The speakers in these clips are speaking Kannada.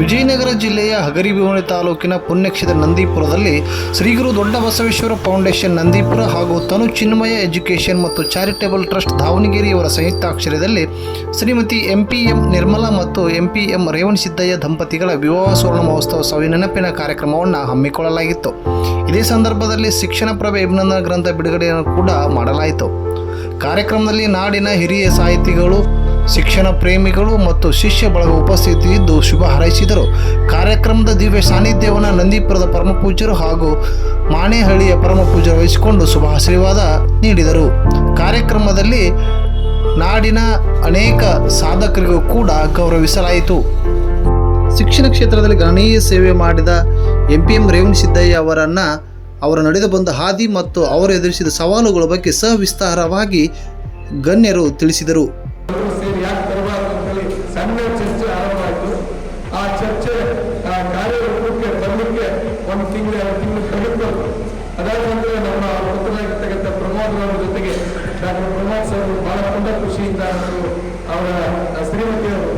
ವಿಜಯನಗರ ಜಿಲ್ಲೆಯ ಹಗರಿಬೋಣಿ ತಾಲೂಕಿನ ಪುಣ್ಯಕ್ಷೇತ್ರ ನಂದೀಪುರದಲ್ಲಿ ಶ್ರೀಗುರು ದೊಡ್ಡ ಬಸವೇಶ್ವರ ಫೌಂಡೇಶನ್ ನಂದೀಪುರ ಹಾಗೂ ತನು ಚಿನ್ಮಯ ಎಜುಕೇಷನ್ ಮತ್ತು ಚಾರಿಟೇಬಲ್ ಟ್ರಸ್ಟ್ ದಾವಣಗೆರೆಯವರ ಸಂಯುಕ್ತಾಕ್ಷರ್ಯದಲ್ಲಿ Shrimati M P M Nirmala ಮತ್ತು ಎಂ ಪಿ ಎಂ ರೇವಣಸಿದ್ದಯ್ಯ ದಂಪತಿಗಳ ವಿವಾಹ ಸುವರ್ಣ ಮಹೋತ್ಸವ ಸವಿ ನೆನಪಿನ ಕಾರ್ಯಕ್ರಮವನ್ನು ಹಮ್ಮಿಕೊಳ್ಳಲಾಗಿತ್ತು. ಇದೇ ಸಂದರ್ಭದಲ್ಲಿ ಶಿಕ್ಷಣ ಪ್ರಭೆ ಅಭಿನಂದನ ಗ್ರಂಥ ಬಿಡುಗಡೆಯನ್ನು ಕೂಡ ಮಾಡಲಾಯಿತು. ಕಾರ್ಯಕ್ರಮದಲ್ಲಿ ನಾಡಿನ ಹಿರಿಯ ಸಾಹಿತಿಗಳು ಶಿಕ್ಷಣ ಪ್ರೇಮಿಗಳು ಮತ್ತು ಶಿಷ್ಯ ಬಳಗ ಉಪಸ್ಥಿತಿ ಇದ್ದು ಶುಭ ಹಾರೈಸಿದರು. ಕಾರ್ಯಕ್ರಮದ ದಿವ್ಯ ಸಾನ್ನಿಧ್ಯವನ್ನು ನಂದೀಪುರದ ಪರಮಪೂಜ್ಯರು ಹಾಗೂ ಮಾಣೇಹಳ್ಳಿಯ ಪರಮಪೂಜ್ಯರು ವಹಿಸಿಕೊಂಡು ಶುಭ ಆಶೀರ್ವಾದ ನೀಡಿದರು. ಕಾರ್ಯಕ್ರಮದಲ್ಲಿ ನಾಡಿನ ಅನೇಕ ಸಾಧಕರಿಗೂ ಕೂಡ ಗೌರವಿಸಲಾಯಿತು. ಶಿಕ್ಷಣ ಕ್ಷೇತ್ರದಲ್ಲಿ ಗಣನೀಯ ಸೇವೆ ಮಾಡಿದ ಎಂ ಪಿ ಎಂ ರೇವಣಸಿದ್ದಯ್ಯ ಅವರನ್ನು ಅವರು ನಡೆದು ಬಂದ ಹಾದಿ ಮತ್ತು ಅವರು ಎದುರಿಸಿದ ಸವಾಲುಗಳ ಬಗ್ಗೆ ಸವಿಸ್ತಾರವಾಗಿ ಗಣ್ಯರು ತಿಳಿಸಿದರು. ಸಣ್ಣ ಚರ್ಚೆ ಆರಂಭ ಆಯಿತು ಆ ಚರ್ಚೆ ಕಾರ್ಯರೂಪಕ್ಕೆ ಬರಲಿಕ್ಕೆ ಒಂದು ತಿಂಗಳು, ಎರಡು ತಿಂಗಳು ಕಳೆದು ಅದಾದ ನಂತರ ನಮ್ಮ ಪುತ್ರರಾಗಿರ್ತಕ್ಕಂಥ ಪ್ರಮೋದ್ ಅವರ ಜೊತೆಗೆ ಡಾಕ್ಟರ್ ಪ್ರಮೋದ್ ಸರ್ ಬಹಳ ತುಂಬ ಖುಷಿಯಿಂದ ಅವರು ಅವರ ಶ್ರೀಮತಿಯವರು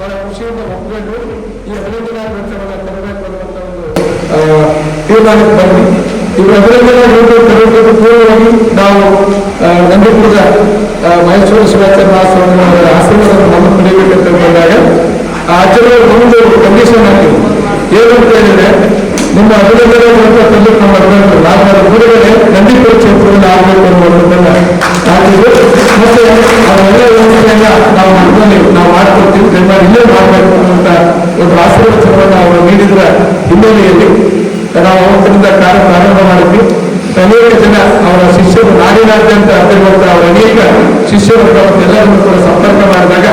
ಬಹಳ ಖುಷಿಯಿಂದ ಒಪ್ಕೊಂಡು ಈ ಅಭಿನಂದನಾ ಗ್ರಂಥವನ್ನು ತರಬೇಕು ಅನ್ನುವಂಥ ಒಂದು ತೀರ್ಮಾನಕ್ಕೆ ಬಂದ್ವಿ. ಇವರು ಅಭಿನಂದನಾ ಗ್ರಂಥ ತರಬೇಕಂತ ಪೂರ್ವವಾಗಿ ನಾವು ನಂದಿಪುರದ ಮಹೇಶ್ವರ ಶಿವಾಚಾರ್ಯ ಮಹಾಸ್ವಾಮಿಯವರ ಆಶೀರ್ವಾದವನ್ನು ನಮ್ಮ ಪಡೆಯಬೇಕಂತ ಬಂದಾಗ ಆ ಆಚಾರ್ಯರು ಒಂದು ಕಂಡೀಷನ್ ಹಾಕಿದ್ರು ಏನಂತ ಹೇಳಿದ್ರೆ, ನಿಮ್ಮ ಅಭಿನಂದನೆ ಅಂತ ನಮ್ಮ ನಾವು ಅದರ ಬಿಡುಗಡೆ ನಂದಿಪುರ ಕ್ಷೇತ್ರದಲ್ಲಿ ಆಗಬೇಕು ಅನ್ನುವಂಥದ್ದನ್ನ ಮತ್ತೆ ಅವೆಲ್ಲ ವ್ಯವಸ್ಥೆಯನ್ನ ನಾವು ಮಾಡ್ಕೊಂಡು ನಾವು ಮಾಡ್ಕೊಡ್ತೀವಿ ದಯಮಾಡಿ ಇಲ್ಲೇ ಮಾಡಬೇಕು ಅನ್ನುವಂಥ ಒಂದು ಆಶೀರ್ವಚನವನ್ನು ಅವರು ನೀಡಿದ್ರ ಹಿನ್ನೆಲೆಯಲ್ಲಿ ನಾವು ಅವತ್ತಿನಿಂದ ಕಾರ್ಯ ಪ್ರಾರಂಭ ಮಾಡಿದ್ವಿ. ಅನೇಕ ಜನ ಅವರ ಶಿಷ್ಯರು ನಾಡಿನಾದ್ಯಂತ ಹತ್ತಿರುವಂತಹ ಅವರ ಅನೇಕ ಶಿಷ್ಯರು ಎಲ್ಲರನ್ನು ಕೂಡ ಸಂಪರ್ಕ ಮಾಡಿದಾಗ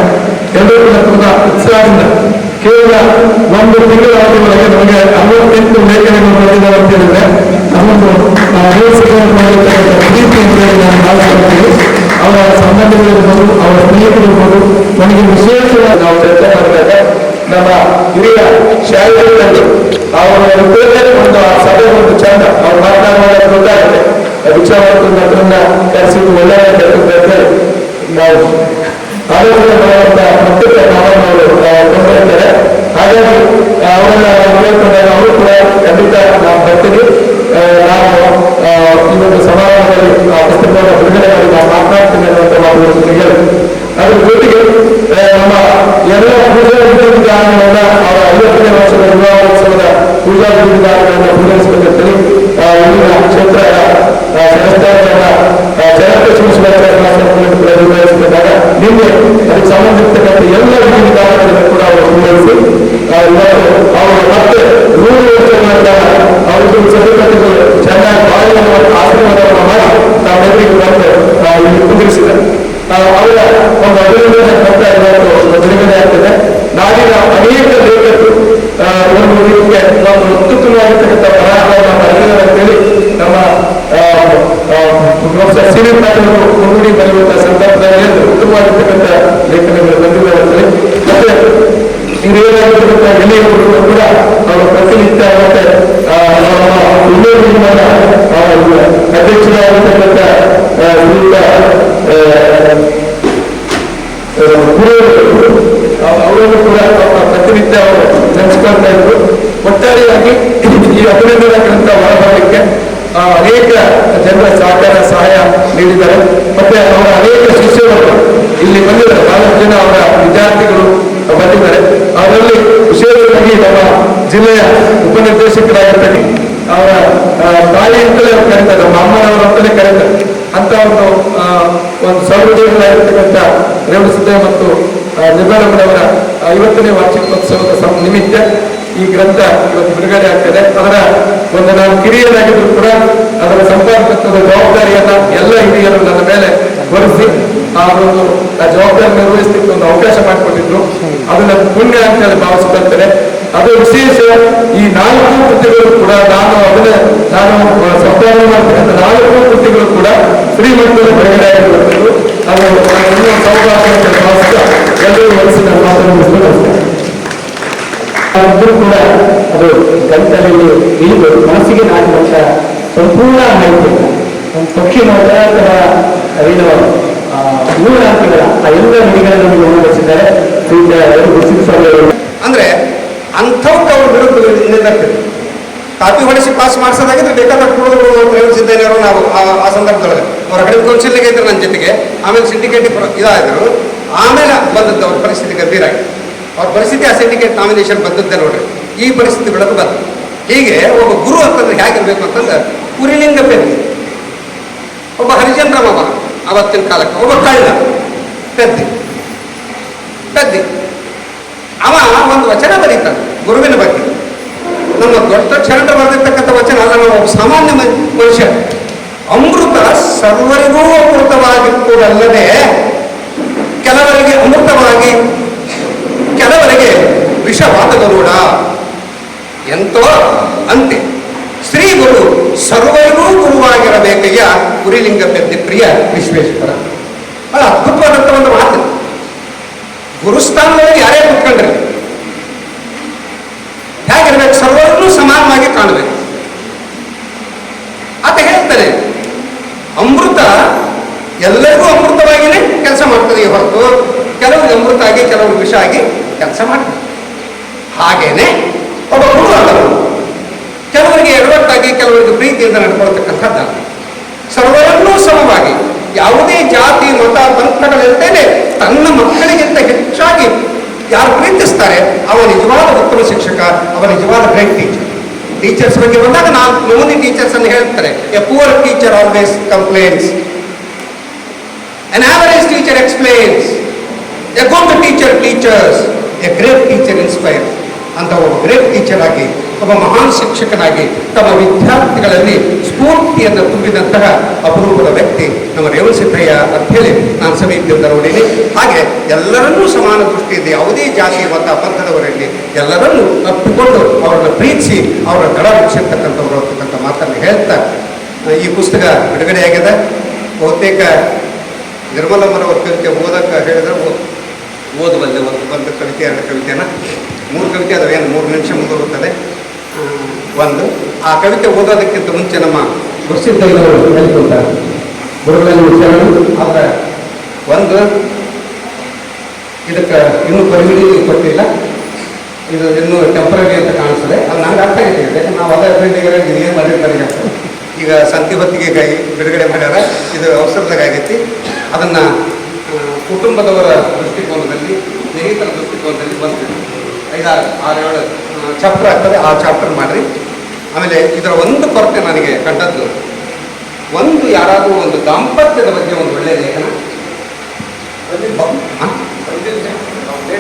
ಎಲ್ಲರೂ ಕೂಡ ಉತ್ಸಾಹದಿಂದ ಕೇವಲ ಒಂದು ತಿಂಗಳ ಅವಧಿಯೊಳಗೆ ನಮಗೆ ಅರವತ್ತೆಂಟು ಲೇಖನಗಳು ಬಂದಿದ್ದಾವೆ ಅಂತ ಹೇಳಿದ್ರೆ, ನಮ್ಮೊಂದು ರೇಸಿಗಳನ್ನು ಮಾಡಿರ್ತಕ್ಕಂಥ ಅವರ ಸಂಬಂಧಿಗಳಿರ್ಬೋದು ಅವರ ಸ್ನೇಹಿತರಿರ್ಬೋದು ನನಗೆ ವಿಶೇಷವಾಗಿ ನಾವು ಚರ್ಚೆ ಮಾಡಿದಾಗ ನಮ್ಮ ಹಿರಿಯ ಶಾಲೆಗಳಲ್ಲಿ ಅವರ ಒಂದು ಆ ಸಭೆ ಒಂದು ಚಂದ ಅವ್ರು ಮಾತನಾಡುವಾಗ ಗೊತ್ತಾಗುತ್ತೆ. ವಿಚಾರವನ್ನು ಅದನ್ನ ಕರೆಸಿದ್ದು ಒಳ್ಳೆಯ ನಾವು ಆಲೋಚನೆ ಮಾಡುವಂತ ಮತ್ತಿತ ಕಾರಣಗಳು ಕೊಂಡೊಯ್ತಾರೆ ಹಾಗಾಗಿ ಅವರನ್ನ ನಾವು ಕೇಳ್ಕೊಂಡಾಗ ಅವರು ಕೂಡ ಖಂಡಿತ ನಾವು ಬರ್ತೀವಿ ಆ, ನಾವು ಆ, ಈ ಒಂದು ಸಮಾರಂಭದಲ್ಲಿ ಆ ಪುಸ್ತಕವನ್ನು ಬಿಡುಗಡೆ ಮಾಡಿ ನಾವು ಮಾತನಾಡ್ತೀನಿ ಅನ್ನುವಂಥ ಮಾತುಗಳನ್ನು ಹೇಳಿ ಅದ್ರ ಜೊತೆಗೆ ಆ, ನಮ್ಮ ಎಲ್ಲ ಪೂಜಾ ವಿಧಾನಗಳನ್ನ ಅವರ ಐವತ್ತನೇ ವರ್ಷದ ವಿವಾಹೋತ್ಸವದ ಪೂಜಾ ವಿಧಾನಗಳನ್ನು ಈ ಅಭಿನಂದನಾ ಗ್ರಂಥ ಆ, ಅನೇಕ ಜನರ ಸಹಕಾರ ಸಹಾಯ ನೀಡಿದ್ದಾರೆ. ಮತ್ತೆ ಅವರ ಅನೇಕ ಶಿಷ್ಯರು ಇಲ್ಲಿ ಬಂದಿದ್ದಾರೆ. ನಾಲ್ಕು ಜನ ಅವರ ವಿದ್ಯಾರ್ಥಿಗಳು ಬಂದಿದ್ದಾರೆ. ಅದರಲ್ಲಿ ವಿಶೇಷವಾಗಿ ನಮ್ಮ ಜಿಲ್ಲೆಯ ಉಪನಿರ್ದೇಶಕರಾಗಿರ್ತಕ್ಕಂಥ ಅವರ ತಾಯಿ ಅಂತಲೇ ಅವ್ರು ಕರೀತಾರೆ. ನಮ್ಮ ಅಮ್ಮನವರು ಅಂತಲೇ ಕರೀತಾರೆ. ಅಂತ ಒಂದು ಒಂದು ಸಹೃದಯರಾಗಿರ್ತಕ್ಕಂಥ ರೇವಣಸಿದ್ದಯ್ಯ ಮತ್ತು ನಿರ್ಮಲಮ್ಮನವರ ಐವತ್ತನೇ ವಾರ್ಷಿಕೋತ್ಸವದ ನಿಮಿತ್ತ ಈ ಗ್ರಂಥ ಇವತ್ತು ಬಿಡುಗಡೆ ಆಗ್ತದೆ. ಅದರ ಒಂದು ನಾನು ಕಿರಿಯರಾಗಿದ್ರು ಕೂಡ ಅದರ ಸಂಪಾದಕತ್ವದ ಜವಾಬ್ದಾರಿಯನ್ನ ಎಲ್ಲ ಹಿರಿಯರು ನನ್ನ ಮೇಲೆ ಹೊರಿಸಿ ಆ ಒಂದು ಆ ಜವಾಬ್ದಾರಿ ನಿರ್ವಹಿಸಲಿಕ್ಕೆ ಒಂದು ಅವಕಾಶ ಮಾಡಿಕೊಟ್ಟಿದ್ರು. ಅದನ್ನ ಪುಣ್ಯ ಅಂತ ಹೇಳಿ ಭಾವಿಸ್ಕೊಳ್ತೇನೆ ಅದು ವಿಶೇಷ ಈ ನಾಲ್ಕು ಕೃತಿಗಳು ಕೂಡ ನಾನು ಅದನ್ನ ನಾನು ಸಂಪಾದನೆ ಮಾಡ್ತಕ್ಕಂಥ ನಾಲ್ಕು ಕೃತಿಗಳು ಕೂಡ ಶ್ರೀಮಂತರು ಬಿಡುಗಡೆ ಆಗಿರುವಂಥದ್ದು ಅದು ನಾನು ಸೌಭಾಗ್ಯ ಭಾವಿಸ್ತಾ ಎಲ್ಲರೂ ನನ್ನ ಮಾತನ್ನು ಮುಗಿಸ್ಕೊಂಡು ಕೂಡ ಅದು ಗಂಟಲಲ್ಲಿ ಇಳಿದು ಮನಸ್ಸಿಗೆ ನಾಟಿದಂತ ಸಂಪೂರ್ಣ ಮಾಹಿತಿ ಒಂದು ಪಕ್ಷಿ ಮಾತ್ರ ಏನು ನೂರಾಂತಿಗಳ ಆ ಎಲ್ಲ ನುಡಿಗಳನ್ನು ನೀವು ಉಲ್ಲೇಖಿಸಿದ್ದಾರೆ ಶ್ರೀಯುತ ಗುರುಸಿಂಹ ಸ್ವಾಮಿ ಅವರು. ಅಂದ್ರೆ ಅಂಥವ್ಕೆ ಅವ್ರ ವಿರುದ್ಧ ನಿಂದಿರ್ತೀವಿ ಕಾಪಿ ಹೊಡೆಸಿ ಪಾಸ್ ಮಾಡಿಸೋದಾಗಿದ್ರೆ ಬೇಕಾದ ಕುಡಿದು ಪ್ರಯೋಗಿಸಿದ್ದೇನೆ ನಾವು ಆ- ಸಂದರ್ಭದೊಳಗೆ. ಅವ್ರ ಕಡೆ ಕೌನ್ಸಿಲ್ಗೆ ಇದ್ರು ನನ್ನ ಜೊತೆಗೆ. ಆಮೇಲೆ ಸಿಂಡಿಕೇಟ್ ಇದಾದ್ರು. ಆಮೇಲೆ ಬಂದದ್ದು ಅವ್ರ ಪರಿಸ್ಥಿತಿ ಗಂಭೀರ ಆಗಿ ಅವ್ರ ಪರಿಸ್ಥಿತಿ ಆ ಸಿಂಡಿಕೇಟ್ ನಾಮಿನೇಷನ್ ಬಂದಂತೆ ನೋಡ್ರಿ. ಈ ಪರಿಸ್ಥಿತಿ ಬೆಳಕು ಬಂತು. ಹೀಗೆ ಒಬ್ಬ ಗುರು ಅಂತಂದ್ರೆ ಹೇಗಿರ್ಬೇಕು ಅಂತಂದ್ರೆ ಕುರಿಲಿಂಗ ಪೆದ್ದು ಒಬ್ಬ ಹರಿಜನ್ ರಾಮವ ಅವತ್ತಿನ ಕಾಲಕ್ಕೆ, ಒಬ್ಬ ಕಳ್ಳ, ಪೆದ್ದಿ. ಪೆದ್ದಿ. ಅವ ಒಂದು ವಚನ ಬರೀತಾನೆ, ಗುರುವಿನ ಬಗ್ಗೆ. ನಮ್ಮ ದೊಡ್ಡ ಶರಣರು ಬರೆದಿರ್ತಕ್ಕಂಥ ವಚನ ಅಲ್ಲ ನಾವು ಸಾಮಾನ್ಯ ಮನುಷ್ಯ. ಅಮೃತ ಸರ್ವರಿಗೂ ಅಮೃತವಾಗಿ ಕೆಲವರಿಗೆ ವಿಷವಾದ ಗರುಡ ಎಂತೋ ಅಂತೆ. ಶ್ರೀ ಗುರು ಸರ್ವರಿಗೂ ಗುರುವಾಗಿರಬೇಕಯ್ಯ ಗುರಿಲಿಂಗ ಪೆದ್ದಿ ಪ್ರಿಯ ವಿಶ್ವೇಶ್ವರ. ಬಹಳ ಅದ್ಭುತವಾದಂಥ ಒಂದು ಮಾತು. ಗುರುಸ್ಥಾನದಲ್ಲಿ ಯಾರೇ ಕುತ್ಕೊಂಡ್ರಿ ಹೇಗಿರ್ಬೇಕು? ಸರ್ವರಿಗೂ ಸಮಾನವಾಗಿ ಕಾಣಬೇಕು. ಆತ ಹೇಳ್ತಾರೆ ಅಮೃತ ಎಲ್ಲರಿಗೂ ಅಮೃತವಾಗಿನೇ ಕೆಲಸ ಮಾಡ್ತದೆ ಹೊರತು, ಕೆಲವರಿಗೆ ಅಮೃತ ಆಗಿ ಕೆಲವರು ವಿಷ ಆಗಿ ಕೆಲಸ ಮಾಡ್ತದೆ. ಹಾಗೇನೆ ಒಬ್ಬ ಗುರು ಆದನು ಕೆಲವರಿಗೆ ಎಡವಟ್ಟಾಗಿ, ಕೆಲವರಿಗೆ ಪ್ರೀತಿಯಿಂದ ನಡ್ಕೊಳ್ತಕ್ಕಂಥದ್ದಲ್ಲ. ಸರ್ವರನ್ನೂ ಸಮವಾಗಿ, ಯಾವುದೇ ಜಾತಿ, ಮತ ಪಂಥಗಳಿಲ್ಲದೇನೆ ತನ್ನ ಮಕ್ಕಳಿಗಿಂತ ಹೆಚ್ಚಾಗಿ ಯಾರು ಪ್ರೀತಿಸ್ತಾರೆ ಅವ ನಿಜವಾದ ಉತ್ತಮ ಶಿಕ್ಷಕ ಅವನ ನಿಜವಾದ ಗ್ರೇಟ್ ಟೀಚರ್ ಟೀಚರ್ಸ್ ಬಗ್ಗೆ ಬಂದಾಗ ನಾಲ್ಕು ನಮೂನಿ ಟೀಚರ್ಸ್ ಅನ್ನು ಹೇಳ್ತಾರೆ. A poor teacher always complains an average teacher explains a good teacher teachers a great teacher inspires. ಅಂತ ಒಬ್ಬ ಗ್ರೇಟ್ ಟೀಚರ್ ಆಗಿ ಒಬ್ಬ ಮಹಾನ್ ಶಿಕ್ಷಕನಾಗಿ ತಮ್ಮ ವಿದ್ಯಾರ್ಥಿಗಳಲ್ಲಿ ಸ್ಫೂರ್ತಿಯನ್ನು ತುಂಬಿದಂತಹ ಅಪರೂಪದ ವ್ಯಕ್ತಿ ನಮ್ಮ ರೇವಣಸಿದ್ದಯ್ಯ ಅಂತ ಹೇಳಿ ನಾನು ಸಮೀಪದಿಂದ ನೋಡಿನಿ. ಹಾಗೆ ಎಲ್ಲರನ್ನೂ ಸಮಾನ ದೃಷ್ಟಿಯಿಂದ ಯಾವುದೇ ಜಾತಿ, ಮತ ಪಂಥದವರಲ್ಲಿ ಎಲ್ಲರನ್ನೂ ಅಪ್ಪಿಕೊಂಡು ಅವರನ್ನು ಪ್ರೀತಿಸಿ ಅವರ ದಡ ಮುಚ್ಚಿರ್ತಕ್ಕಂಥವ್ರು ಅಂತಕ್ಕಂಥ ಮಾತನ್ನು ಹೇಳ್ತಾ, ಈ ಪುಸ್ತಕ ಬಿಡುಗಡೆಯಾಗಿದೆ ಬಹುತೇಕ ನಿರ್ಮಲಮ್ಮನವ್ರ ಕವಿತೆ ಓದಕ್ಕೆ ಹೇಳಿದ್ರೆ ಓದ್ ಓದಬಲ್ಲೆ ಒಂದು ಒಂದು ಕವಿತೆ, ಎರಡು ಕವಿತೆನ ಮೂರು ಕವಿತೆ ಏನು ಮೂರು ನಿಮಿಷ ಮುಂದುವರುತ್ತದೆ ಆ, ಒಂದು ಆ ಕವಿತೆ ಓದೋದಕ್ಕಿಂತ ಮುಂಚೆ ನಮ್ಮ ಪ್ರಸಿದ್ಧ ಆದರೆ ಒಂದು ಇದಕ್ಕೆ ಇನ್ನೂ ಪರಿಮಿತಿ ಕೊಟ್ಟಿಲ್ಲ. ಇದು ಇನ್ನೂ ಟೆಂಪ್ರರಿ ಅಂತ ಕಾಣಿಸ್ತದೆ. ಅದು ನಂಗೆ ಅರ್ಥ ಆಗಿದೆ ನಾವು ಅದೇ ಫೀಲ್ಡಿಗೆ ಏನು ಮಾಡಿರ್ತಾರೆ ಈಗ ಸಂತಿ ಹೊತ್ತಿಗೆ ಬಿಡುಗಡೆ ಮಾಡ್ಯಾರ. ಇದು ಅವಸರದಾಗೈತಿ ಅದನ್ನು ಕುಟುಂಬದವರ ದೃಷ್ಟಿಕೋನದಲ್ಲಿ ಸ್ನೇಹಿತರ ದೃಷ್ಟಿಕೋನದಲ್ಲಿ ಬಂತು ಐದಾರು ಆರು ಏಳು ಚಾಪ್ಟರ್ ಆಗ್ತದೆ, ಆ ಚಾಪ್ಟರ್ ಮಾಡಿರಿ. ಆಮೇಲೆ ಇದರ ಒಂದು ಕೊರತೆ ನನಗೆ ಕಂಡದ್ದು. ಒಂದು ಯಾರಾದರೂ ಒಂದು ದಾಂಪತ್ಯದ ಬಗ್ಗೆ ಒಂದು ಒಳ್ಳೆಯ ಲೇಖನ?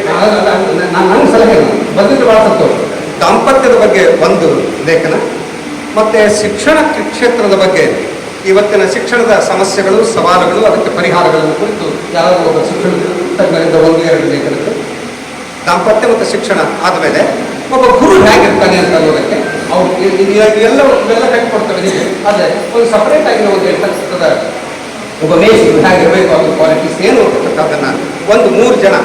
ನಾನು ನನ್ನ ಸಲಹೆ ಬಂದಿದ್ದು ಭಾಳ ಸಂತೋಷ ದಾಂಪತ್ಯದ ಬಗ್ಗೆ ಒಂದು ಲೇಖನ, ಮತ್ತು ಶಿಕ್ಷಣ ಕ್ಷೇತ್ರದ ಬಗ್ಗೆ. ಇವತ್ತಿನ ಶಿಕ್ಷಣದ ಸಮಸ್ಯೆಗಳು, ಸವಾಲುಗಳು, ಅದಕ್ಕೆ ಪರಿಹಾರಗಳನ್ನು ಕುರಿತು ಯಾರಾದರೂ ಒಬ್ಬ ಶಿಕ್ಷಣ ತಜ್ಞರಿಂದ ಒಂದು, ಎರಡು ಲೇಖನಗಳು ದಾಂಪತ್ಯ ಮತ್ತು ಶಿಕ್ಷಣ ಆದಮೇಲೆ ಒಬ್ಬ ಗುರು ಹೇಗಿರ್ತಾನೆ ಅಂತ ಅನ್ನೋದಕ್ಕೆ ಅವ್ರು ಎಲ್ಲ ಇವೆಲ್ಲ ಕಟ್ಕೊಡ್ತಾರೆ ನಿಮಗೆ ಆದರೆ ಒಂದು ಸಪ್ರೇಟ್ ಆಗಿ ಒಂದು ಇರ್ತಕ್ಕಂಥದ ಒಬ್ಬ ಮೇಷ್ಟ್ರು ಹೇಗಿರಬೇಕು ಅದು ಕ್ವಾಲಿಟೀಸ್ ಏನು ಅಂತಕ್ಕಂಥದ್ದನ್ನು ಒಂದು ಮೂರು ಜನ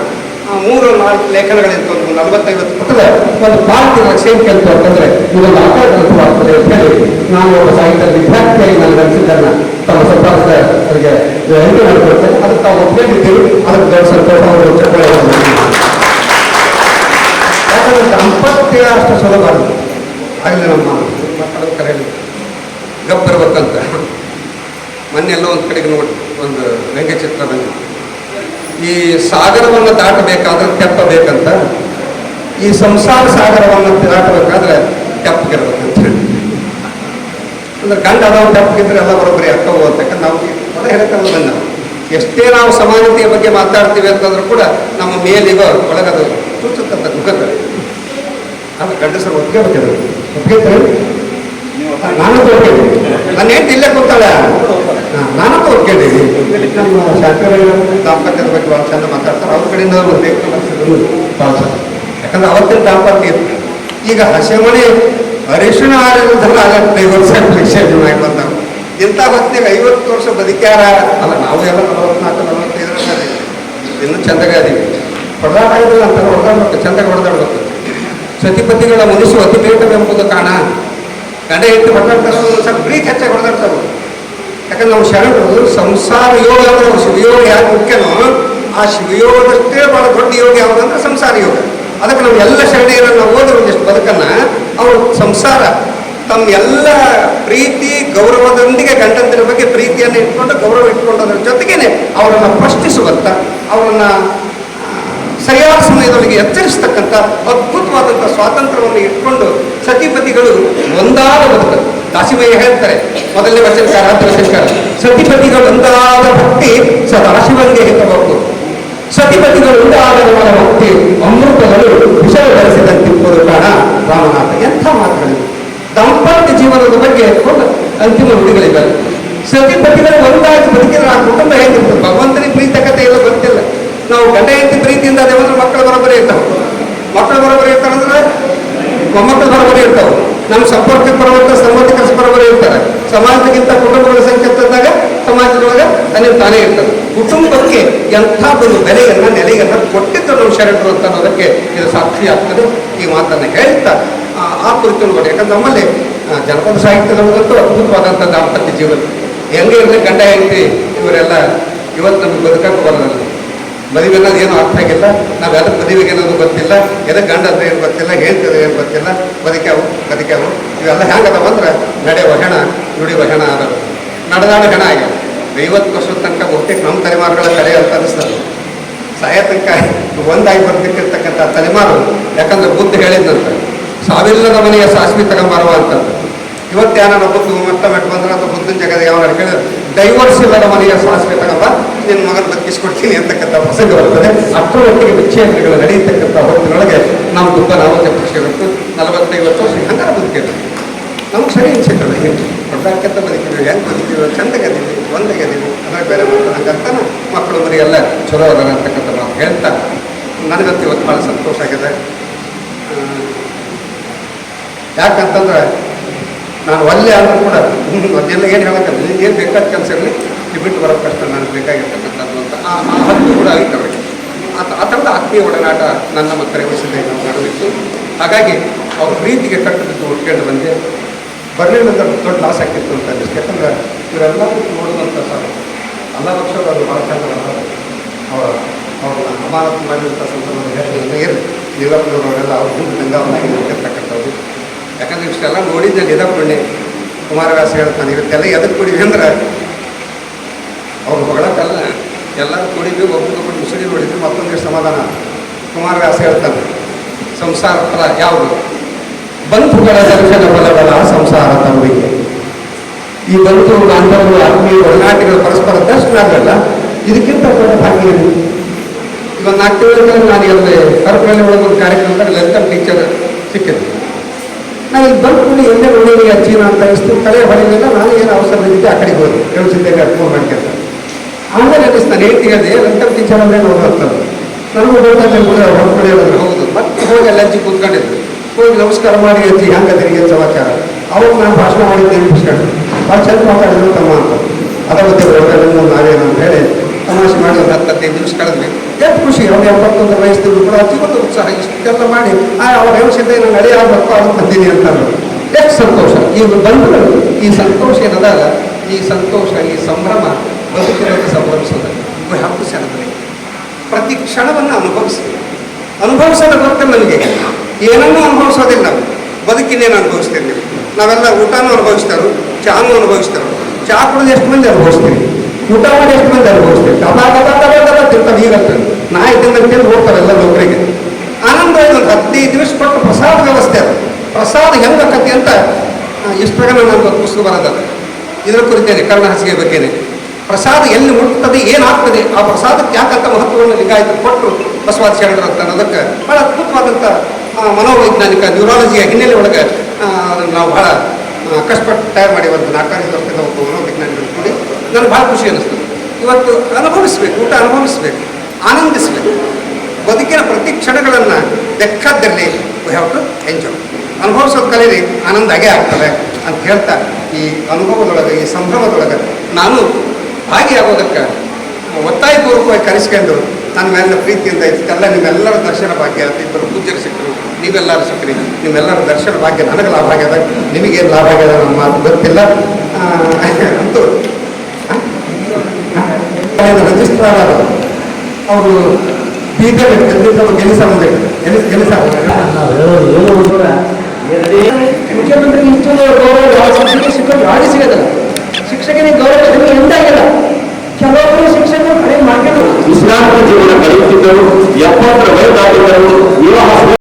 ಮೂರು ನಾಲ್ಕು ಲೇಖನಗಳಿಂದ ಒಂದು ನಲವತ್ತೈವತ್ತು ಪುಟದ ಒಂದು ಪಾರ್ಟಿ ಸೇಮ್ ಕೆಲಸ ಅಂತಂದ್ರೆ ಇದೊಂದು ಆಕಾರವಾಗ್ತದೆ ಅಂತ ಹೇಳಿ, ನಾನು ಒಬ್ಬ ಸಾಹಿತ್ಯ ವಿದ್ಯಾರ್ಥಿಯಾಗಿ ನಾನು ನಡೆಸಿದ್ದನ್ನು ತಮ್ಮ ಸಂಪಾದಿಸಿದ ಅವರಿಗೆ ಹೆಂಗೆ ಮಾಡಿಕೊಡ್ತೇನೆ ಅದಕ್ಕೆ ತಾವು ಒಪ್ಪಿಕೊಂಡಿದ್ದೀವಿ ಅದಕ್ಕೆ ದೊಡ್ಡ ಸಂತೋಷ ದಾಂಪತ್ಯ ಅಷ್ಟು ಸುಲಭ ಅಲ್ಲ ನಮ್ಮ ಮಕ್ಕಳ ಕರೆಯಲ್ಲಿ ಗಬ್ಬರ್ಬೇಕಂತ ಮೊನ್ನೆಲ್ಲೋ ಒಂದು ಕಡೆಗೆ ನೋಡಿ, ಒಂದು ವ್ಯಂಗ್ಯಚಿತ್ರ ಬಂದು ಈ ಸಾಗರವನ್ನು ದಾಟಬೇಕಾದ್ರೆ ತೆಪ್ಪಬೇಕಂತ ಈ ಸಂಸಾರ ಸಾಗರವನ್ನು ದಾಟಬೇಕಾದ್ರೆ ತೆಪ್ಪಗಿರ್ಬೇಕಂತ ಅಂದ್ರೆ ಗಂಡ ಅದಾವ ತೆಪ್ಪಗಿದ್ರೆ ಎಲ್ಲ ಬರೋಬ್ಬರಿ ಅಕ್ಕವು ಅಂತಕ್ಕಂಥ ನಾವು ಅದೇ ಹೇಳ್ತಾರಲ್ಲ ಬಂದ ಎಷ್ಟೇ ನಾವು ಸಮಾನತೆಯ ಬಗ್ಗೆ ಮಾತಾಡ್ತೀವಿ ಅಂತಂದ್ರೂ ಕೂಡ ನಮ್ಮ ಮೇಲಿಗೋ ಒಳಗದು ಸೂಚುತ್ತಂತ ಮುಖದ ಅದು ಗಂಡಸರು ಒಪ್ಪಿಗೆ ಬರ್ತಾರೆ. ಒಪ್ಪಿಗೆ ನಾನು ನನ್ನ ಇಲ್ಲೇ ಕೂತಾಳೆ. ನಾನು ಒಪ್ಕೊಂಡಿದ್ದೀನಿ ನಮ್ಮ ಶಾಂತಿಯವರ ದಾಂಪತ್ಯದ ಬಗ್ಗೆ ಭಾಳ ಚಂದ ಮಾತಾಡ್ತಾರೆ. ಅವ್ರ ಕಡೆಯಿಂದ ಒಂದು ಬೇಕು ಭಾಳ ಚಂದ ಯಾಕಂದ್ರೆ ಅವತ್ತಿನ ಈಗ ಹಸೆಮಣೆ ಅರಿಶಿಣ ಆಡಿರೋದಲ್ಲ ಆಗತ್ತೆ. ಐವತ್ತು ವಿಶೇಷ ಮಾಡಿ ಬಂದಾವ ಇಂಥ ಹೊತ್ತಿಗೆ ಐವತ್ತು ವರ್ಷ ಬದುಕ್ಯಾರ ಅಲ್ಲ, ನಾವು ಎಲ್ಲ ನಲವತ್ನಾಲ್ಕು ನಲವತ್ತೈದರ ಇನ್ನೂ ಚಂದಗಾದೀವಿ ಹೊಡೆದಾಟ ಆಗಿಲ್ಲ ಅಂತ ಹೊಡೆದಾಡ್ಬೇಕು ಚಂದಾಗ ಹೊಡೆದಾಡ್ಬೇಕು. ಸತಿಪತಿಗಳ ಮನಸ್ಸು ಅತಿ ಬೇಕವೆಂಬುದು ಕಾಣ ಗಂಡ ಹೆಂಡತಿ ಮಾತಾಡ್ತಾರೆ ಸ್ವಲ್ಪ ಪ್ರೀತಿ ಹೆಚ್ಚಾಗಿ ಹೊಡೆದಾಡ್ತಾರೆ ಯಾಕಂದ್ರೆ ನಾವು ಶರಣರು, ಸಂಸಾರ ಯೋಗ ಅಂದ್ರೆ ಶಿವಯೋಗ ಯಾಕೆ ಮುಖ್ಯನೋ ಆ ಶಿವಯೋಗದಷ್ಟೇ ಬಹಳ ದೊಡ್ಡ ಯೋಗ ಯಾವುದಂದ್ರೆ ಸಂಸಾರ ಯೋಗ. ಅದಕ್ಕೆ ನಾವು ಎಲ್ಲ ಶರಣೆಯರನ್ನು ಓದಿರೋ ಒಂದಿಷ್ಟು ಬದುಕನ್ನ ಅವರು ಸಂಸಾರ, ತಮ್ಮ ಎಲ್ಲ ಪ್ರೀತಿ, ಗೌರವದೊಂದಿಗೆ ಗಂಡಂದಿರ ಬಗ್ಗೆ ಪ್ರೀತಿಯನ್ನು ಇಟ್ಕೊಂಡು, ಗೌರವ ಇಟ್ಕೊಂಡೋದ್ರ ಜೊತೆಗೇನೆ ಅವರನ್ನು ಪ್ರಶ್ನಿಸುವಂತ ಅವರನ್ನ ಸರಿಯಾದ ಸಮಯದೊಳಗೆ ಎಚ್ಚರಿಸ್ತಕ್ಕಂಥ ಅದ್ಭುತವಾದಂಥ ಸ್ವಾತಂತ್ರ್ಯವನ್ನು ಇಟ್ಕೊಂಡು ಸತಿಪತಿಗಳು ಒಂದಾದ ಬದುಕು ದಾಸಿಮಯ್ಯ ಹೇಳ್ತಾರೆ, ಮೊದಲನೇ ರಾತ್ರಿ ವಚನಕಾರ, ಸತಿಪತಿಗಳು ಒಂದಾದ ಭಕ್ತಿ ಸದಾಶಿವನಿಗೆ ಹಿತಬಹುದು ಸತಿಪತಿಗಳು ಒಂದಾದ ಭಕ್ತಿ ಅಮೃತಗಳು ವಿಷಯ ಧರಿಸಿದಂತಿಪ್ಪದು ಕಾಣ ರಾಮನಾಥ. ಎಂಥ ಮಾತುಗಳಿವೆ ದಾಂಪತ್ಯ ಜೀವನದ ಬಗ್ಗೆ ಹೇಳ್ಕೊಂಡು ಅಂತಿಮ ನುಡಿಗಳಿವೆ ಸತಿಪತಿಗಳು ಒಂದಾಗಿ ಬದುಕಿದ್ರೆ ಆ ಕುಟುಂಬ ಹೇಗಿರ್ತದೆ ಭಗವಂತನಿಗೆ ಪ್ರೀತಕತೆ ಎಲ್ಲ ಗೊತ್ತಿಲ್ಲ. ನಾವು ಗಂಡ ಹೆಂಡತಿ ಪ್ರೀತಿಯಿಂದ ದೇವಂದ್ರೆ ಮಕ್ಕಳ ಬರೋಬ್ಬರಿ ಇರ್ತಾವೆ. ಮಕ್ಕಳ ಬರೋಬ್ಬರಿ ಇರ್ತಾರಂದ್ರೆ ಮೊಮ್ಮಕ್ಕಳು ಬರೋಬ್ಬರಿ ಇರ್ತಾವೆ. ನಮ್ಮ ಸಂಪರ್ಕಕ್ಕೆ ಬರುವಂಥ ಸಂಬಂಧಿಕರ ಬರೋಬ್ಬರಿ ಇರ್ತಾರೆ. ಸಮಾಜಕ್ಕಿಂತ ಕುಟುಂಬಗಳ ಸಂಖ್ಯೆ ತಂದಾಗ ಸಮಾಜದೊಳಗೆ ತನ್ನ ತಾನೇ ಇರ್ತದೆ. ಕುಟುಂಬಕ್ಕೆ ಎಂಥ ಒಂದು ಬೆಲೆಯನ್ನ ನೆಲೆಯನ್ನ ಕೊಟ್ಟಿದ್ದು ನಮ್ಮ ಶರಣರು ಅಂತ ಅನ್ನೋದಕ್ಕೆ ಇದು ಸಾಕ್ಷಿ ಆಗ್ತದೆ. ಈ ಮಾತನ್ನು ಹೇಳ್ತಾ ಆ, ಕುರಿತು ನೋಡಿ ಯಾಕಂದ್ರೆ ನಮ್ಮಲ್ಲಿ ಜನಪದ ಸಾಹಿತ್ಯದೊಳಗಂತೂ ಅದ್ಭುತವಾದಂಥ ದಾಂಪತ್ಯ ಜೀವನ. ಹೆಂಗೆ ಇರಲಿ ಗಂಡ ಹೆಂಡತಿ ಇವರೆಲ್ಲ ಇವತ್ತು ನಮ್ಗೆ ಬದುಕಕ್ಕೆ ಬರೋದಲ್ಲ. ಮದುವೆ ಅನ್ನೋದು ಏನು ಅರ್ಥ ಆಗಿಲ್ಲ. ನಾವು ಯಾರು ಮದುವೆಗೆ ಅನ್ನೋದು ಗೊತ್ತಿಲ್ಲ. ಎದಕ್ಕೆ ಗಂಡ ಅಂದ್ರೆ ಏನು ಗೊತ್ತಿಲ್ಲ ಹೇಳ್ತದೆ ಏನು ಗೊತ್ತಿಲ್ಲ. ಬದುಕ್ಯಾವು ಬದುಕ್ಯಾವು. ಇವೆಲ್ಲ ಹೆಂಗದವ ಅಂದ್ರೆ ನಡೆಯುವ ಹೆಣ ನುಡಿಯುವ ಹೆಣ ಆದವು ನಡೆದಾಡ ಹೆಣ ಆಗ್ಯಾವ. ಐವತ್ತು ವರ್ಷದ ತನಕ ಬಹುತೇಕ ನಮ್ಮ ತಲೆಮಾರುಗಳ ಕಡೆ ಅಂತ ಅನಿಸ್ತದೆ. ಸಾಯ ತನಕ ಒಂದಾಗಿ ಬರ್ತಿರ್ತಕ್ಕಂಥ ತಲೆಮಾರು, ಯಾಕಂದ್ರೆ ಬುದ್ಧ ಹೇಳಿದ್ನಂತ, ಸಾವಿಲ್ಲದ ಮನೆಯ ಸಾಸ್ವಿ ತಗೊಂಬರುವ ಅಂತಂದು. ಇವತ್ತು ಯಾರು ಬುದ್ಧ ಮತ್ತೆ ಮೆಟ್ಟು ಬಂದ್ರೆ ಅಥವಾ ಬುದ್ಧನ ಜಗದ ಯಾವ ಕೇಳಿದ್ರೆ ಡೈವರ್ಸ್ ಇಲ್ಲದ ಮನೆಯ ಸಮಸ್ಯೆ ತಗೊಂಬ ನಿನ್ನ ಮಗನ ಬದುಕಿಸ್ಕೊಡ್ತೀನಿ ಅಂತಕ್ಕಂಥ ಪ್ರಸಂಗ ಬರ್ತದೆ. ಅಷ್ಟರೊಟ್ಟಿಗೆ ವಿಚ್ಛೇದನಗಳು ನಡೆಯತಕ್ಕಂಥ ಹೊತ್ತಿನೊಳಗೆ ನಾವು ದುಃಖ ನಾವತ್ತೆ ಪಕ್ಷಗಳು ನಲವತ್ತೈವತ್ತು ವರ್ಷ ಹಂಗಾರ ಬದುಕಿದ್ರು ನಮ್ಗೆ ಸರಿ ಅನ್ಸಿತ್ತಲ್ಲ ಏನು? ಬದುಕಿದ್ರು ಹೆಂಗೆ ಬದುಕಿದ್ವಿ ಚಂದಗದೀವಿ, ಒಂದಾಗದೀವಿ ಅದ್ರಾಗ ಬೇರೆ ಮಾಡೋದು ಹಂಗಂತಾನು ಮಕ್ಕಳು ಮರಿ ಎಲ್ಲ ಚಲೋ ಅದಾರ ಅಂತಕ್ಕಂಥ ನಾವು ಹೇಳ್ತಾ ನನಗಂತೂ ಇವತ್ತು ಭಾಳ ಸಂತೋಷ ಆಗಿದೆ. ಯಾಕಂತಂದ್ರೆ ನಾನು ಒಲ್ಲೆ ಆದರೂ ಕೂಡ ಅದೆಲ್ಲ ಏನು ಹೇಳ್ತಾರೆ ನಿಮ್ಗೆ ಏನು ಬೇಕಾದ ಕೆಲಸ ಇರಲಿ ಬಿಟ್ಟು ಬರೋ ಕಷ್ಟ, ನನಗೆ ಬೇಕಾಗಿರ್ತಕ್ಕಂಥದ್ದು ಅಂತ. ಆ ಹಕ್ಕು ಕೂಡ ಆಯ್ತು ಅವರಿಗೆ. ಆ ಥರದ ಆತ್ಮೀಯ ಒಡನಾಟ ನನ್ನ ಮತ್ತು ವಿಷಯದಲ್ಲಿ ನಾವು ನಡುವಿತ್ತು ಹಾಗಾಗಿ ಅವ್ರ ಪ್ರೀತಿಗೆ ಕಟ್ಟಬಿಟ್ಟು ಉಟ್ಕೊಂಡು ಬಂದೆ. ಬರಲಿಲ್ಲ ಅಂದ್ರೆ ದೊಡ್ಡ ಲಾಸ್ ಆಗ್ತಿತ್ತು ಅಂತ ಅನ್ನಿಸ್ತು. ಯಾಕಂದ್ರೆ ಇವರೆಲ್ಲ ನೋಡುವಂಥ ಸರ್ ಅಲ್ಲ ಪಕ್ಷಗಳು ಅದು ಭಾಳ ಚಂದ ಅವರ ಅವ್ರ ಅಮಾನತು ಮಾಡಿದಂಥ ಸಂದರ್ಭದಲ್ಲಿ ಇರಲಿ. ನೀಲಪ್ಪನವರೆಲ್ಲ ಅವ್ರ ಹಿಂದೆ ಗಂಗಾವನಾಗಿ ನಿಂತಿರ್ತಕ್ಕಂಥವ್ರು ಯಾಕಂದ್ರೆ ಇಷ್ಟೆಲ್ಲ ನೋಡಿದ್ದೆ ಪುಣ್ಯ ಕುಮಾರವ್ಯಾಸ ಹೇಳ್ತಾನೆ ಇವತ್ತೆಲ್ಲ ಎದಕ್ಕೆ ಕುಡಿವಿ ಅಂದ್ರೆ? ಅವ್ರು ಹೊಗಳಕ್ಕಲ್ಲ. ಎಲ್ಲರೂ ಕುಡಿದ್ವಿ ಒಬ್ಬರಿಗೊಬ್ಬರು ಮುಸುಡಿ ನೋಡಿದ್ವಿ ಮತ್ತೊಂದು ಸಮಾಧಾನ. ಕುಮಾರವ್ಯಾಸ ಹೇಳ್ತಾನೆ ಸಂಸಾರ ಫಲ ಯಾವುದು? ಬಂಧುಗಳ ದರ್ಶನ ಫಲಗಳ ಸಂಸಾರ ತಂಬಿಕೆ ಈ ಬಂಧು ಬಾಂಧವರು ಆತ್ಮೀಯ ಒಡನಾಟಿಗಳು ಪರಸ್ಪರ ದರ್ಶನ ಆಗಲ್ಲ. ಇದಕ್ಕಿಂತ ದೊಡ್ಡ ಭಾಗ್ಯ ಇದೆ ಒಂದು ನಾಲ್ಕು ತಿಂಗಳ ನಾನು ಎಲ್ಲ ಕರ್ಪಳ್ಳಿ ಒಳಗೊಂದು ಕಾರ್ಯಕ್ರಮದಲ್ಲಿ ಕಾರ್ಯಕ್ರಮದಾಗ ಟೀಚರ್ ಸಿಕ್ಕಿದ್ರು ನಾನು ಇಲ್ಲಿ ಬಂದು ಕೂಡಲೇ ಎಲ್ಲೇ ಒಳ್ಳೆಯ ಅಜ್ಜಿನ ಅಂತ ಇಷ್ಟು ತಲೆ ಹೊಡೆಯಲಿಲ್ಲ ನಾನು ಏನು ಅವಸರ ಬಂದಿದ್ದೆ ಆ ಕಡೆಗೆ ಹೋದೆ. ಹೇಳ್ತಿದ್ದೆ ಫೋನ್ ಮಾಡ್ಕೊಂತ ಆಮೇಲೆ ಅನ್ನಿಸ್ತು ನಾನು ಹೇಳ್ತಿ ಹೇಳಿದೆ ಲಲಿತಂ ಟೀಚರ್ ಅಂದ್ರೆ ನೋಡುವಂಥದ್ದು ನನಗೂ ಹೋದಾಗ ಕೂಡ ಹೊರಗಡೆ ಹೌದು. ಮತ್ತೆ ಹೋಗಿ ಅಲ್ಲಿ ಅಜ್ಜಿ ಕೂತ್ಕೊಂಡಿದ್ರು. ಹೋಗಿ ನಮಸ್ಕಾರ ಮಾಡಿ ಅಜ್ಜಿ ಹಂಗದಿರಿ ಏನು ಸಮಾಚಾರ. ಅವ್ರು ನಾನು ಭಾಷಣ ಮಾಡಿದ್ದೆ ನೆನಪಿಸ್ಕೊಂಡು ಭಾಳ ಚೆಂದ ಮಾತಾಡಿದ್ರು ತಮ್ಮ ಅಂತ. ಅದ ಗೊತ್ತೇ ಒಳಗಡೆ ನಾವೇನು ಅಂತ ಹೇಳಿ ತಮಾಷೆ ಮಾಡಿ ಹತ್ತು ಹದಿನೈದು ನಿಮಿಷ ಕಳೆದ್ವಿ. ಎಷ್ಟು ಖುಷಿ ಅವ್ರು ಎಪ್ಪತ್ತೊಂದು ವಯಸ್ಸಿದ್ರು ಕೂಡ ಜೀವನದ ಉತ್ಸಾಹ ಇಷ್ಟೆಲ್ಲ ಮಾಡಿ, ಆ, ಅವ್ರ ಹೆಂಗಸಿದ್ದೆ ನಾನು ಆಗ್ಬೇಕು ಅದಕ್ಕೆ ಬಂದೀನಿ ಅಂತ ಎಷ್ಟು ಸಂತೋಷ ಈ ಬಂಧುಗಳು, ಈ ಸಂತೋಷ ಏನದಾಗ ಈ ಸಂತೋಷ, ಈ ಸಂಭ್ರಮ ಬದುಕಿನಲ್ಲಿ ಸಂಭ್ರಮಿಸೋದು ಹತ್ತು ಸೆಲೆಬ್ರೇಟ್ ಪ್ರತಿ ಕ್ಷಣವನ್ನು ಅನುಭವಿಸಿ. ಅನುಭವಿಸೋದು ಗೊತ್ತಿಲ್ಲ ನನಗೆ ಏನನ್ನೂ ಅನುಭವಿಸೋದಿಲ್ಲ. ಬದುಕಿನೇನು ಅನುಭವಿಸ್ತೀರಿ ನೀವು? ನಾವೆಲ್ಲ ಊಟನೂ ಅನುಭವಿಸ್ತಾರೋ? ಚಾನು ಅನುಭವಿಸ್ತಾರೋ? ಚಾ ಕುಡಿದು ಎಷ್ಟು ಮಂದಿ ಅನುಭವಿಸ್ತೀರಿ? ಊಟ ಮಾಡಿ ಎಷ್ಟು ಮಂದಿ ಅನುಭವಿಸ್ತೀರಿ? ಕಬ ಕಬ ಕಬ ಕಬ ತಿಂತಾರೆ ಈಗ ನಾಯಿ ತಿಂದ ತಿಂದು ಹೋಗ್ತಾರಲ್ಲ ನೌಕರಿಗೆ. ಆನಂದ ಒಂದು ಹದಿನೈದು ದಿವಸ ಕೊಟ್ಟು ಪ್ರಸಾದ ವ್ಯವಸ್ಥೆ ಅದು. ಪ್ರಸಾದ ಹೆಂಗಕ್ಕತಿ ಅಂತ ಇಷ್ಟು ಪ್ರಕಾರ ನಾನು ಒಂದು ಪುಸ್ತಕ ಬರೋದಲ್ಲ ಇದರ ಕುರಿತೇನೆ ಕರ್ಣ ಹಾಸಿಗೆ ಬಗ್ಗೆನೆ. ಪ್ರಸಾದ ಎಲ್ಲಿ ಮುಟ್ತದೆ, ಏನಾಗ್ತದೆ, ಆ ಪ್ರಸಾದಕ್ಕೆ ಯಾಕಂತ ಮಹತ್ವವನ್ನು ಲಿಂಗಾಯತರು ಕೊಟ್ಟರು ಬಸವಾದ ಶರಣರು ಅಂತ ಅನ್ನೋದಕ್ಕೆ ಬಹಳ ಅದ್ಭುತವಾದಂಥ ಮನೋವೈಜ್ಞಾನಿಕ, ನ್ಯೂರಾಲಜಿಯ ಹಿನ್ನೆಲೆ ಒಳಗೆ ನಾವು ಬಹಳ ಕಷ್ಟಪಟ್ಟು ತಯಾರು ಮಾಡಿ ಒಂದು ನಾಕಾರಿ ವರ್ಷದ ಒಬ್ಬ ಮನೋವೈಜ್ಞಾನಿಗಳು ಕೂಡಿ. ನನಗೆ ಭಾಳ ಖುಷಿ ಅನ್ನಿಸ್ತು ಇವತ್ತು ಅನುಭವಿಸ್ಬೇಕು, ಊಟ ಅನುಭವಿಸ್ಬೇಕು, ಆನಂದಿಸ್ಬೇಕು. ಬದುಕಿನ ಪ್ರತಿ ಕ್ಷಣಗಳನ್ನು ಲೆಕ್ಕದಲ್ಲಿ ವಿ ಹ್ಯಾವ್ ಟು ಎಂಜಾಯ್ ಅನುಭವಿಸೋದು ಕಲೀರಿ ಆನಂದ ಆಗೇ ಆಗ್ತದೆ ಅಂತ ಹೇಳ್ತಾ ಈ ಅನುಭವದೊಳಗೆ, ಈ ಸಂಭ್ರಮದೊಳಗೆ ನಾನು ಭಾಗಿಯಾಗೋದಕ್ಕೆ ಒತ್ತಾಯಪೂರ್ವಕವಾಗಿ ಕರೆಸ್ಕೊಂಡು ನನ್ನ ಮೇಲಿನ ಪ್ರೀತಿಯಿಂದ ಇಷ್ಟೆಲ್ಲ ನಿಮ್ಮೆಲ್ಲರ ದರ್ಶನ ಭಾಗ್ಯ, ಇಬ್ಬರು ಪೂಜ್ಯರು ಸಿಕ್ಕರು ನೀವೆಲ್ಲರೂ ಸಿಕ್ಕರಿ ನಿಮ್ಮೆಲ್ಲರ ದರ್ಶನ ಭಾಗ್ಯ, ನನಗೆ ಲಾಭ ಆಗ್ಯದ, ನಿಮಗೇನು ಲಾಭ ಆಗ್ಯದ ನಮ್ಮ ಮಾತು ಗೊತ್ತಿಲ್ಲ. ಅಂತೂ ರಿಜಿಸ್ಟ್ರಾರ್ ಅವರು ಬೀದರ್ ಕೆಲಸ ಮುಂದೆ ಗೆಲ್ಲಿಸ ಮುಖ್ಯಮಂತ್ರಿ ಇಷ್ಟೊಂದು ಗೌರವ ಯಾವ ಶಿಕ್ಷಕ ಸಿಗೋದಿಲ್ಲ ಶಿಕ್ಷಕನಿಗೆ ಗೌರವ ಕಡಿಮೆ ಎಂದಾಗಿಲ್ಲ ಕೆಲವೊಬ್ಬರು ಶಿಕ್ಷಕರು ಕಡಿಮೆ ಮಾಡಿದ್ರು ವಿಶ್ರಾಂತ ಜೀವನ ಕಳೆಯುತ್ತಿದ್ದರು, ಎಪ್ಪತ್ತರ ವಯಸ್ಸಾಗಿದ್ದರು